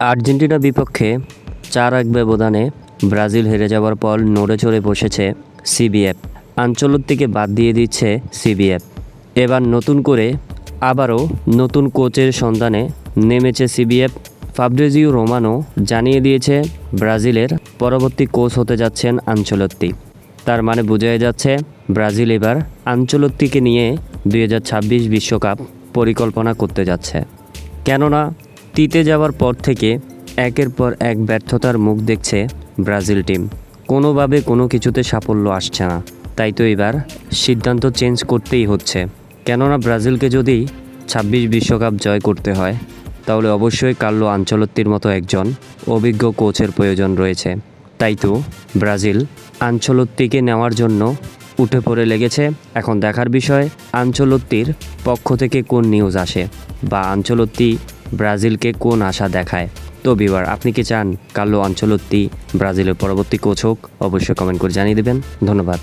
Argentina বিপক্ষে চার এক ব্যবধানে ব্রাজিল হেরে যাওয়ার পর নড়ে চড়ে বসেছে সিবিএফ। আঞ্চলত্তিকে বাদ দিয়ে দিচ্ছে সিবিএফ। এবার নতুন করে আবারও নতুন কোচের সন্ধানে নেমেছে সিবিএফ। ফাবরেজিও রোমানো জানিয়ে দিয়েছে ব্রাজিলের পরবর্তী কোচ হতে যাচ্ছেন আঞ্চলত্তি। তার মানে বোঝাই যাচ্ছে ব্রাজিল এবার আঞ্চলত্তিকে নিয়ে দুই বিশ্বকাপ পরিকল্পনা করতে যাচ্ছে। কেননা তিতে যাওয়ার পর থেকে একের পর এক ব্যর্থতার মুখ দেখছে ব্রাজিল টিম। কোনোভাবে কোনো কিছুতে সাফল্য আসছে না। তাই তো এবার সিদ্ধান্ত চেঞ্জ করতেই হচ্ছে। কেননা ব্রাজিলকে যদি ছাব্বিশ বিশ্বকাপ জয় করতে হয়, তাহলে অবশ্যই কার্লো আঞ্চলত্তির মতো একজন অভিজ্ঞ কোচের প্রয়োজন রয়েছে। তাই তো ব্রাজিল আঞ্চলত্তিকে নেওয়ার জন্য উঠে পড়ে লেগেছে। এখন দেখার বিষয় আঞ্চলত্তির পক্ষ থেকে কোন নিউজ আসে? বা আঞ্চলত্তি ব্রাজিলকে কোন আশা দেখায়? তো বিবার আপনি কি চান কার্লো আঞ্চলত্তি ব্রাজিলের পরবর্তী কোচ হোক? অবশ্যই কমেন্ট করে জানিয়ে দেবেন। ধন্যবাদ।